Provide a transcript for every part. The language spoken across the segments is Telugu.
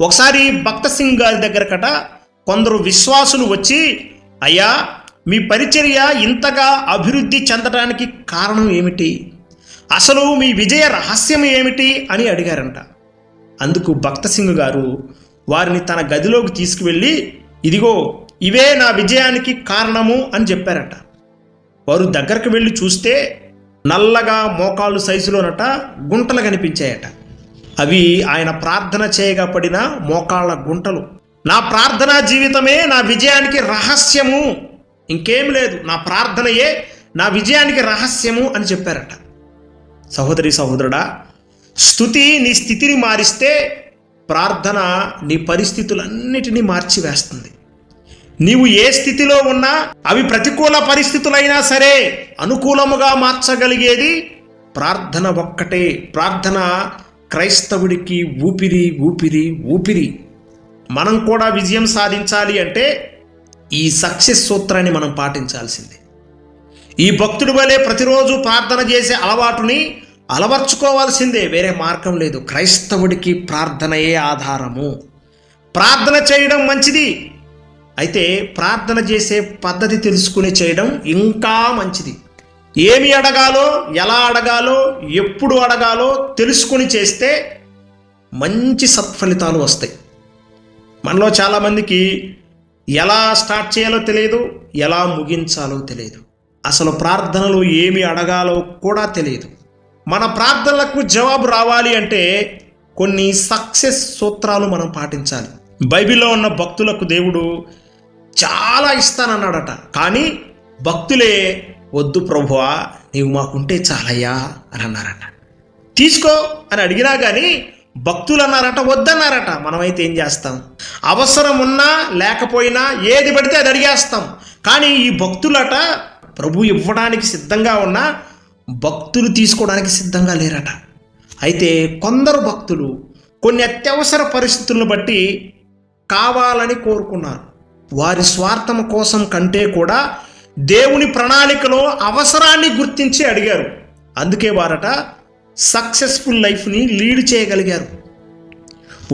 ఒకసారి భక్త సింగ్ గారి దగ్గరకట కొందరు విశ్వాసులు వచ్చి అయ్యా మీ పరిచర్య ఇంతగా అభివృద్ధి చెందడానికి కారణం ఏమిటి? అసలు మీ విజయ రహస్యం ఏమిటి? అని అడిగారంట. అందుకు భక్త సింగ్ గారు వారిని తన గదిలోకి తీసుకువెళ్ళి ఇదిగో ఇవే నా విజయానికి కారణము అని చెప్పారట. వారు దగ్గరకు వెళ్ళి చూస్తే నల్లగా మోకాళ్ళు సైజులోనట గుంటలు కనిపించాయట. అవి ఆయన ప్రార్థన చేయగా పడిన మోకాళ్ళ గుంటలు. నా ప్రార్థనా జీవితమే నా విజయానికి రహస్యము. ఇంకేం లేదు నా ప్రార్థనయే నా విజయానికి రహస్యము అని చెప్పారట. సహోదరి సహోదరుడా స్థుతి నీ స్థితిని మారిస్తే ప్రార్థన నీ పరిస్థితులన్నిటినీ మార్చివేస్తుంది. నీవు ఏ స్థితిలో ఉన్నా అవి ప్రతికూల పరిస్థితులైనా సరే అనుకూలముగా మార్చగలిగేది ప్రార్థన ఒక్కటే. ప్రార్థన క్రైస్తవుడికి ఊపిరి ఊపిరి ఊపిరి. మనం కూడా విజయం సాధించాలి అంటే ఈ సక్సెస్ సూత్రాన్ని మనం పాటించాల్సిందే. ఈ భక్తుడి వలె ప్రతిరోజు ప్రార్థన చేసే అలవాటుని అలవర్చుకోవాల్సిందే. వేరే మార్గం లేదు. క్రైస్తవుడికి ప్రార్థనయే ఆధారము. ప్రార్థన చేయడం మంచిది. అయితే ప్రార్థన చేసే పద్ధతి తెలుసుకుని చేయడం ఇంకా మంచిది. ఏమి అడగాలో ఎలా అడగాలో ఎప్పుడు అడగాలో తెలుసుకుని చేస్తే మంచి సత్ఫలితాలు వస్తాయి. మనలో చాలామందికి ఎలా స్టార్ట్ చేయాలో తెలియదు ఎలా ముగించాలో తెలియదు. అసలు ప్రార్థనలు ఏమి అడగాలో కూడా తెలియదు. మన ప్రార్థనలకు జవాబు రావాలి అంటే కొన్ని సక్సెస్ సూత్రాలు మనం పాటించాలి. బైబిల్లో ఉన్న భక్తులకు దేవుడు చాలా ఇస్తానన్నాడట. కానీ భక్తులే వద్దు ప్రభువా నీవు మాకుంటే చాలయ్యా అని అన్నారట. తీసుకో అని అడిగినా కానీ భక్తులు అన్నారట వద్దన్నారట. మనమైతే ఏం చేస్తాం? అవసరం ఉన్నా లేకపోయినా ఏది పడితే అది అడిగేస్తాం. కానీ ఈ భక్తులట ప్రభు ఇవ్వడానికి సిద్ధంగా ఉన్నా భక్తులు తీసుకోవడానికి సిద్ధంగా లేరట. అయితే కొందరు భక్తులు కొన్ని అత్యవసర పరిస్థితులను బట్టి కావాలని కోరుకున్నారు. వారి స్వార్థం కోసం కంటే కూడా దేవుని ప్రణాళికలో అవసరాన్ని గుర్తించి అడిగారు. అందుకే వారట సక్సెస్ఫుల్ లైఫ్ని లీడ్ చేయగలిగారు.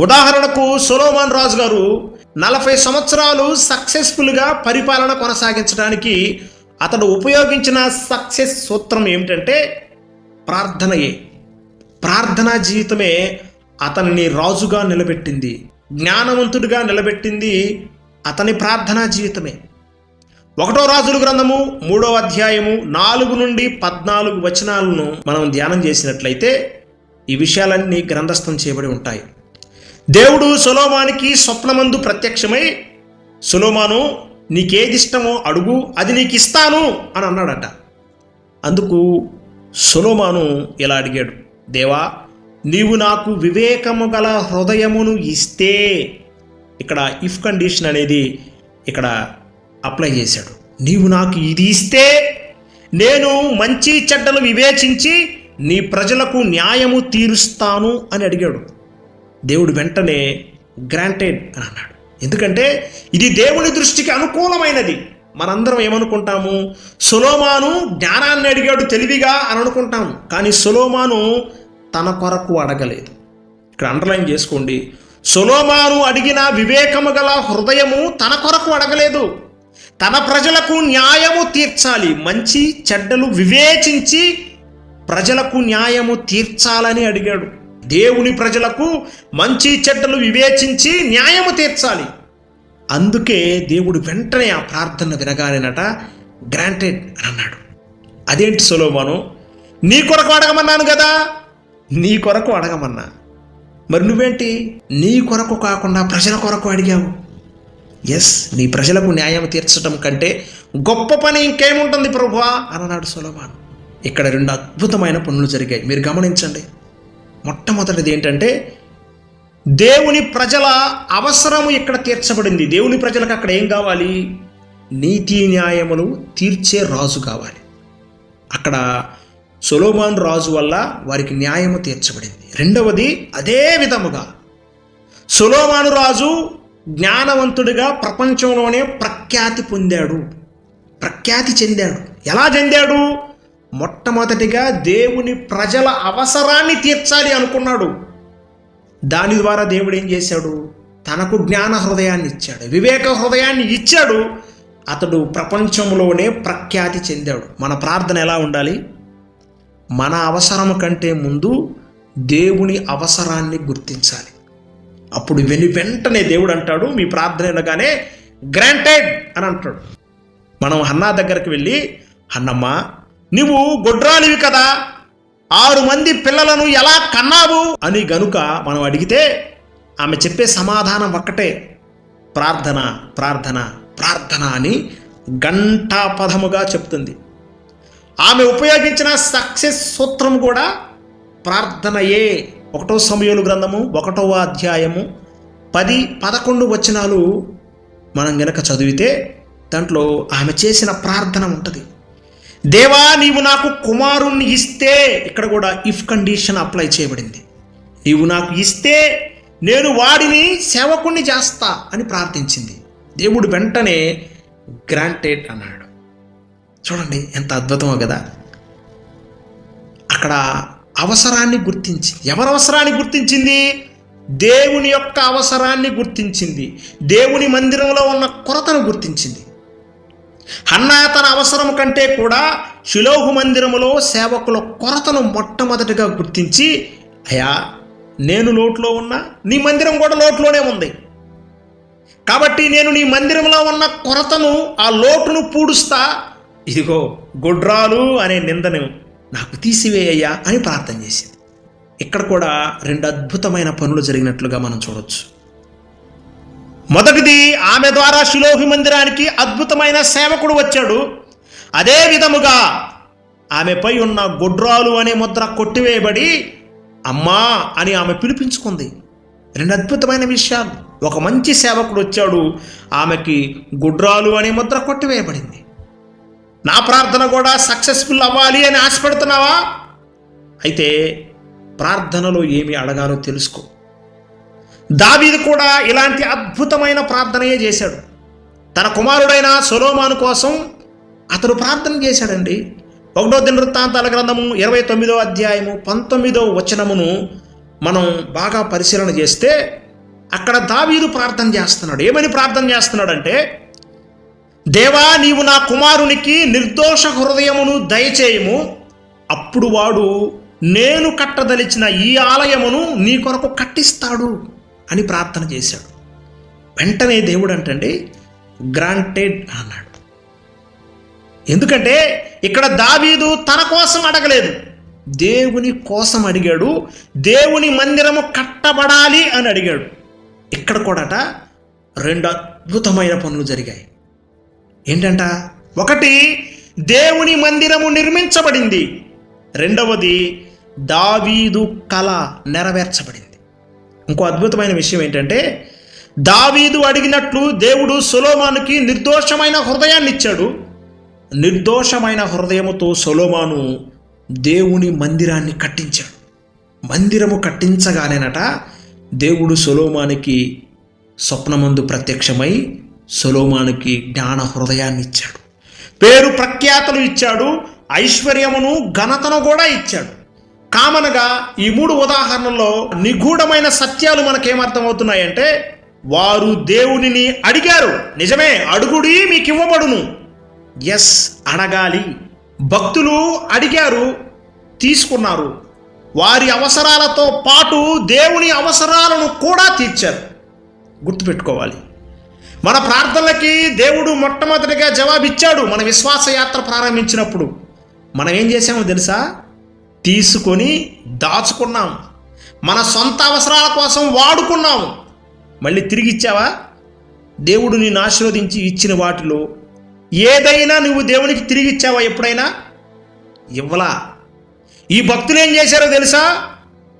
ఉదాహరణకు సొలోమాన్ రాజు గారు నలభై సంవత్సరాలు సక్సెస్ఫుల్గా పరిపాలన కొనసాగించడానికి అతడు ఉపయోగించిన సక్సెస్ సూత్రం ఏమిటంటే ప్రార్థనయే. ప్రార్థనా జీవితమే అతనిని రాజుగా నిలబెట్టింది. జ్ఞానవంతుడిగా నిలబెట్టింది అతని ప్రార్థనా జీవితమే. ఒకటో రాజుల గ్రంథము మూడో అధ్యాయము నాలుగు నుండి పద్నాలుగు వచనాలను మనం ధ్యానం చేసినట్లయితే ఈ విషయాలన్నీ గ్రంథస్థం చేయబడి ఉంటాయి. దేవుడు సులోమానికి స్వప్నమందు ప్రత్యక్షమై సులోమాను నీకేది ఇష్టమో అడుగు అది నీకు ఇస్తాను అని అన్నాడట. అందుకు సులోమాను ఇలా అడిగాడు దేవా నీవు నాకు వివేకము గల హృదయమును ఇస్తే ఇక్కడ ఇఫ్ కండిషన్ అనేది ఇక్కడ అప్లై చేశాడు. నీవు నాకు ఇది ఇస్తే నేను మంచి చెడ్డలు వివేచించి నీ ప్రజలకు న్యాయము తీరుస్తాను అని అడిగాడు. దేవుడు వెంటనే గ్రాంటెడ్ అని అన్నాడు. ఎందుకంటే ఇది దేవుని దృష్టికి అనుకూలమైనది. మనందరం ఏమనుకుంటాము? సులోమాను జ్ఞానాన్ని అడిగాడు తెలివిగా అని అనుకుంటాము. కానీ సులోమాను తన కొరకు అడగలేదు. ఇక్కడ అండర్లైన్ చేసుకోండి. సులోమాను అడిగిన వివేకము గల హృదయము తన కొరకు అడగలేదు. తన ప్రజలకు న్యాయము తీర్చాలి. మంచి చెడ్డలు వివేచించి ప్రజలకు న్యాయము తీర్చాలని అడిగాడు. దేవుని ప్రజలకు మంచి చెడ్డలు వివేచించి న్యాయము తీర్చాలి. అందుకే దేవుడు వెంటనే ఆ ప్రార్థన వినగానేనట గ్రాంటెడ్ అని అన్నాడు. అదేంటి సులోమాను? నీ కొరకు అడగమన్నాను కదా నీ కొరకు అడగమన్నా. మరి నువ్వేంటి? నీ కొరకు కాకుండా ప్రజల కొరకు అడిగావు. ఎస్ నీ ప్రజలకు న్యాయం తీర్చడం కంటే గొప్ప పని ఇంకేముంటుంది ప్రభువా అన్నాడు సొలోమాను. ఇక్కడ రెండు అద్భుతమైన పనులు జరిగాయి. మీరు గమనించండి. మొట్టమొదటిది ఏంటంటే దేవుని ప్రజల అవసరము ఇక్కడ తీర్చబడింది. దేవుని ప్రజలకు అక్కడ ఏం కావాలి? నీతి న్యాయములు తీర్చే రాజు కావాలి. అక్కడ సొలోమాన్ రాజు వల్ల వారికి న్యాయము తీర్చబడింది. రెండవది అదే విధముగా సొలోమాను రాజు జ్ఞానవంతుడిగా ప్రపంచంలోనే ప్రఖ్యాతి పొందాడు. ప్రఖ్యాతి చెందాడు. ఎలా చెందాడు? మొట్టమొదటిగా దేవుని ప్రజల అవసరాన్ని తీర్చాలి అనుకున్నాడు. దాని ద్వారా దేవుడు ఏం చేశాడు? తనకు జ్ఞాన హృదయాన్ని ఇచ్చాడు. వివేక హృదయాన్ని ఇచ్చాడు. అతడు ప్రపంచంలోనే ప్రఖ్యాతి చెందాడు. మన ప్రార్థన ఎలా ఉండాలి? మన అవసరం కంటే ముందు దేవుని అవసరాన్ని గుర్తించాలి. అప్పుడు వెను వెంటనే దేవుడు అంటాడు మీ ప్రార్థన అనగానే గ్రాంటెడ్ అని అంటాడు. మనం హన్నా దగ్గరికి వెళ్ళి అన్నమ్మ నువ్వు గొడ్రాలివి కదా ఆరు మంది పిల్లలను ఎలా కన్నావు? అని గనుక మనం అడిగితే ఆమె చెప్పే సమాధానం ఒక్కటే ప్రార్థన ప్రార్థన ప్రార్థన అని గంటా పదముగా చెప్తుంది. ఆమె ఉపయోగించిన సక్సెస్ సూత్రం కూడా ప్రార్థనయే. ఒకటో సమయాలు గ్రంథము ఒకటవ అధ్యాయము పది పదకొండు వచనాలు మనం గనక చదివితే దాంట్లో ఆమె చేసిన ప్రార్థన ఉంటుంది. దేవా నీవు నాకు కుమారుణ్ణి ఇస్తే ఇక్కడ కూడా ఇఫ్ కండిషన్ అప్లై చేయబడింది. నీవు నాకు ఇస్తే నేను వాడిని సేవకుణ్ణి చేస్తా అని ప్రార్థించింది. దేవుడు వెంటనే గ్రాంటెడ్ అన్నాడు. చూడండి ఎంత అద్భుతమో కదా. అక్కడ అవసరాన్ని గుర్తించింది ఎవరి అవసరాన్ని గుర్తించింది? దేవుని యొక్క అవసరాన్ని గుర్తించింది. దేవుని మందిరంలో ఉన్న కొరతను గుర్తించింది. హన్నా తన అవసరం కంటే కూడా శిలోహు మందిరములో సేవకుల కొరతను మొట్టమొదటిగా గుర్తించి అయా నేను లోట్లో ఉన్నా నీ మందిరం కూడా లోట్లోనే ఉంది. కాబట్టి నేను నీ మందిరంలో ఉన్న కొరతను ఆ లోటును పూడుస్తా. ఇదిగో గుడ్రాలు అనే నిందను నాకు తీసివేయ్యా అని ప్రార్థన చేసింది. ఇక్కడ కూడా రెండు అద్భుతమైన పనులు జరిగినట్లుగా మనం చూడొచ్చు. మొదటిది ఆమె ద్వారా శిలోహి మందిరానికి అద్భుతమైన సేవకుడు వచ్చాడు. అదే విధముగా ఆమెపై ఉన్న గొడ్రాలు అనే ముద్ర కొట్టివేయబడి అమ్మా అని ఆమె పిలిపించుకుంది. రెండు అద్భుతమైన విషయాలు. ఒక మంచి సేవకుడు వచ్చాడు. ఆమెకి గుడ్రాలు అనే ముద్ర కొట్టివేయబడింది. నా ప్రార్థన కూడా సక్సెస్ఫుల్ అవ్వాలి అని ఆశపడుతున్నావా? అయితే ప్రార్థనలో ఏమి అడగాలో తెలుసుకో. దావీదు కూడా ఇలాంటి అద్భుతమైన ప్రార్థనయే చేశాడు. తన కుమారుడైన సొలోమాను కోసం అతడు ప్రార్థన చేశాడండి. ఒకటో దినవృత్తాంతాల గ్రంథము ఇరవై తొమ్మిదో అధ్యాయము పంతొమ్మిదో వచనమును మనం బాగా పరిశీలన చేస్తే అక్కడ దావీదు ప్రార్థన చేస్తున్నాడు. ఏమని ప్రార్థన చేస్తున్నాడంటే దేవా నీవు నా కుమారునికి నిర్దోష హృదయమును దయచేయము. అప్పుడు వాడు నేను కట్టదలిచిన ఈ ఆలయమును నీ కొరకు కట్టిస్తాడు అని ప్రార్థన చేశాడు. వెంటనే దేవుడు అంటండి గ్రాంటెడ్ అన్నాడు. ఎందుకంటే ఇక్కడ దావీదు తన కోసం అడగలేదు. దేవుని కోసం అడిగాడు దేవుని మందిరము కట్టబడాలి అని అడిగాడు. ఇక్కడ కూడాట రెండు అద్భుతమైన పనులు జరిగాయి. ఏంటంట? ఒకటి దేవుని మందిరము నిర్మించబడింది. రెండవది దావీదు కళ నెరవేర్చబడింది. ఇంకో అద్భుతమైన విషయం ఏంటంటే దావీదు అడిగినట్లు దేవుడు సొలోమానుకి నిర్దోషమైన హృదయాన్ని ఇచ్చాడు నిర్దోషమైన హృదయముతో సొలోమాను దేవుని మందిరాన్ని కట్టించాడు. మందిరము కట్టించగానేనట దేవుడు సొలోమానికి స్వప్నమందు ప్రత్యక్షమై సొలోమానికి జ్ఞాన హృదయాన్ని ఇచ్చాడు పేరు ప్రఖ్యాతలు ఇచ్చాడు ఐశ్వర్యమును ఘనతను కూడా ఇచ్చాడు. కామనగా ఈ మూడు ఉదాహరణల్లో నిగూఢమైన సత్యాలు మనకేమర్థమవుతున్నాయంటే వారు దేవునిని అడిగారు నిజమే అడుగుడి మీకు ఇవ్వబడును ఎస్ అడగాలి. భక్తులు అడిగారు తీసుకున్నారు. వారి అవసరాలతో పాటు దేవుని అవసరాలను కూడా తీర్చారు. గుర్తుపెట్టుకోవాలి. మన ప్రార్థనలకి దేవుడు మొట్టమొదటిగా జవాబిచ్చాడు మన విశ్వాస యాత్ర ప్రారంభించినప్పుడు. మనం ఏం చేసామో తెలుసా? తీసుకొని దాచుకున్నాం. మన సొంత అవసరాల కోసం వాడుకున్నాము మళ్ళీ తిరిగి ఇచ్చావా? దేవుడు నిన్ను ఆశీర్వదించి ఇచ్చిన వాటిలో ఏదైనా నువ్వు దేవునికి తిరిగి ఇచ్చావా ఎప్పుడైనా? ఇవ్వలా. ఈ భక్తులు ఏం చేశారో తెలుసా?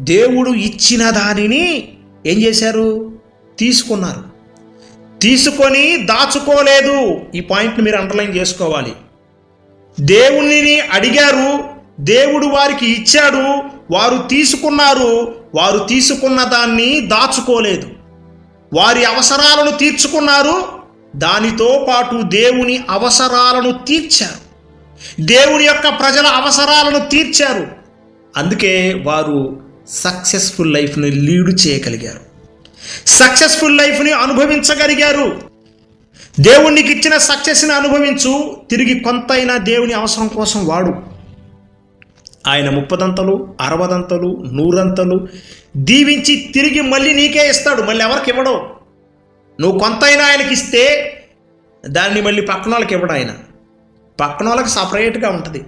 దేవుడు ఇచ్చిన దానిని ఏం చేశారు? తీసుకున్నారు. తీసుకొని దాచుకోలేదు. ఈ పాయింట్ని మీరు అండర్లైన్ చేసుకోవాలి. దేవునిని అడిగారు. దేవుడు వారికి ఇచ్చాడు. వారు తీసుకున్నారు. వారు తీసుకున్న దాన్ని దాచుకోలేదు. వారి అవసరాలను తీర్చుకున్నారు. దానితో పాటు దేవుని అవసరాలను తీర్చారు. దేవుని యొక్క ప్రజల అవసరాలను తీర్చారు. అందుకే వారు సక్సెస్ఫుల్ లైఫ్ని లీడ్ చేయగలిగారు. సక్సెస్ఫుల్ లైఫ్ని అనుభవించగలిగారు. దేవునికి ఇచ్చిన సక్సెస్ని అనుభవించు తిరిగి కొంతైనా దేవుని అవసరం కోసం వాడు. ఆయన ముప్పదంతలు అరవదంతలు నూరంతలు దీవించి తిరిగి మళ్ళీ నీకే ఇస్తాడు మళ్ళీ ఎవరికి ఇవ్వడు. నువ్వు కొంతైనా ఆయనకి ఇస్తే దాన్ని మళ్ళీ పక్కన వాళ్ళకి ఇవ్వడు ఆయన. పక్కన వాళ్ళకి సపరేట్గా ఉంటుంది.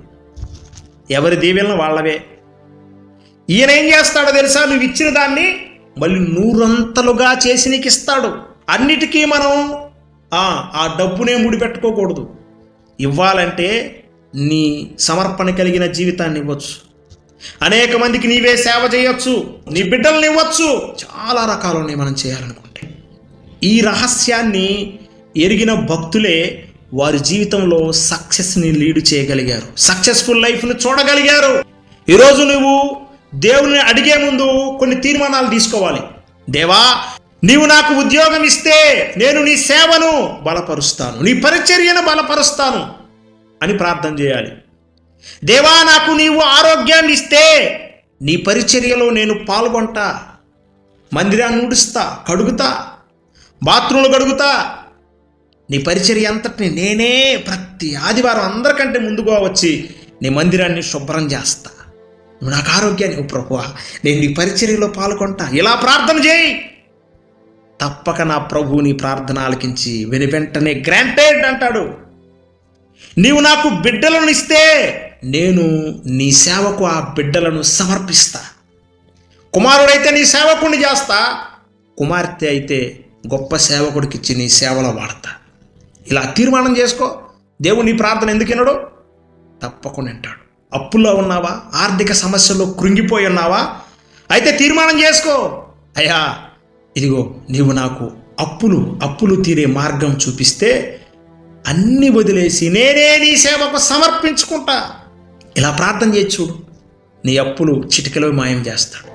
ఎవరి దీవెలను వాళ్ళవే. ఈయన ఏం చేస్తాడో తెలుసా? నువ్వు ఇచ్చిన దాన్ని మళ్ళీ నూరంతలుగా చేసి నీకు ఇస్తాడు. అన్నిటికీ మనం ఆ, డబ్బునే ముడిపెట్టుకోకూడదు. ఇవ్వాలంటే నీ సమర్పణ కలిగిన జీవితాన్ని ఇవ్వచ్చు. అనేక మందికి నీవే సేవ చేయొచ్చు నీ బిడ్డల్ని ఇవ్వచ్చు. చాలా రకాలని మనం చేయాలనుకుంటే. ఈ రహస్యాన్ని ఎరిగిన భక్తులే వారి జీవితంలో సక్సెస్ని లీడ్ చేయగలిగారు. సక్సెస్ఫుల్ లైఫ్ని చూడగలిగారు. ఈరోజు నువ్వు దేవుని అడిగే ముందు కొన్ని తీర్మానాలు తీసుకోవాలి. దేవా నీవు నాకు ఉద్యోగం ఇస్తే నేను నీ సేవను బలపరుస్తాను నీ పరిచర్యను బలపరుస్తాను అని ప్రార్థన చేయాలి. దేవా నాకు నీవు ఆరోగ్యాన్ని ఇస్తే నీ పరిచర్యలో నేను పాల్గొంటా మందిరాన్ని ఉడుస్తా కడుగుతా బాత్రూంలు కడుగుతా. నీ పరిచర్య అంతటిని నేనే ప్రతి ఆదివారం అందరికంటే ముందుగా వచ్చి నీ మందిరాన్ని శుభ్రం చేస్తా. నాకు ఆరోగ్యాన్ని ప్రభువా నేను నీ పరిచర్యలో పాల్గొంటా. ఇలా ప్రార్థన చేయి. తప్పక నా ప్రభువుని నీ ప్రార్థన ఆలకించి వెను వెంటనే గ్రాంటెడ్ అంటాడు. నీవు నాకు బిడ్డలను ఇస్తే నేను నీ సేవకు ఆ బిడ్డలను సమర్పిస్తా. కుమారుడైతే నీ సేవకుడిని చేస్తా. కుమార్తె అయితే గొప్ప సేవకుడికిచ్చి నీ సేవలో వాడతా. ఇలా తీర్మానం చేసుకో. దేవుని నీ ప్రార్థన ఎందుకు వినడు? తప్పకుండా వింటాడు. అప్పుల్లో ఉన్నావా? ఆర్థిక సమస్యల్లో కృంగిపోయి ఉన్నావా? అయితే తీర్మానం చేసుకో. అయ్యా ఇదిగో నీవు నాకు అప్పులు అప్పులు తీరే మార్గం చూపిస్తే అన్ని వదిలేసి నేనే నీ సేవకు సమర్పించుకుంటా. ఇలా ప్రార్థన చేసి చూడు. నీ అప్పులు చిటికలో మాయం చేస్తాడు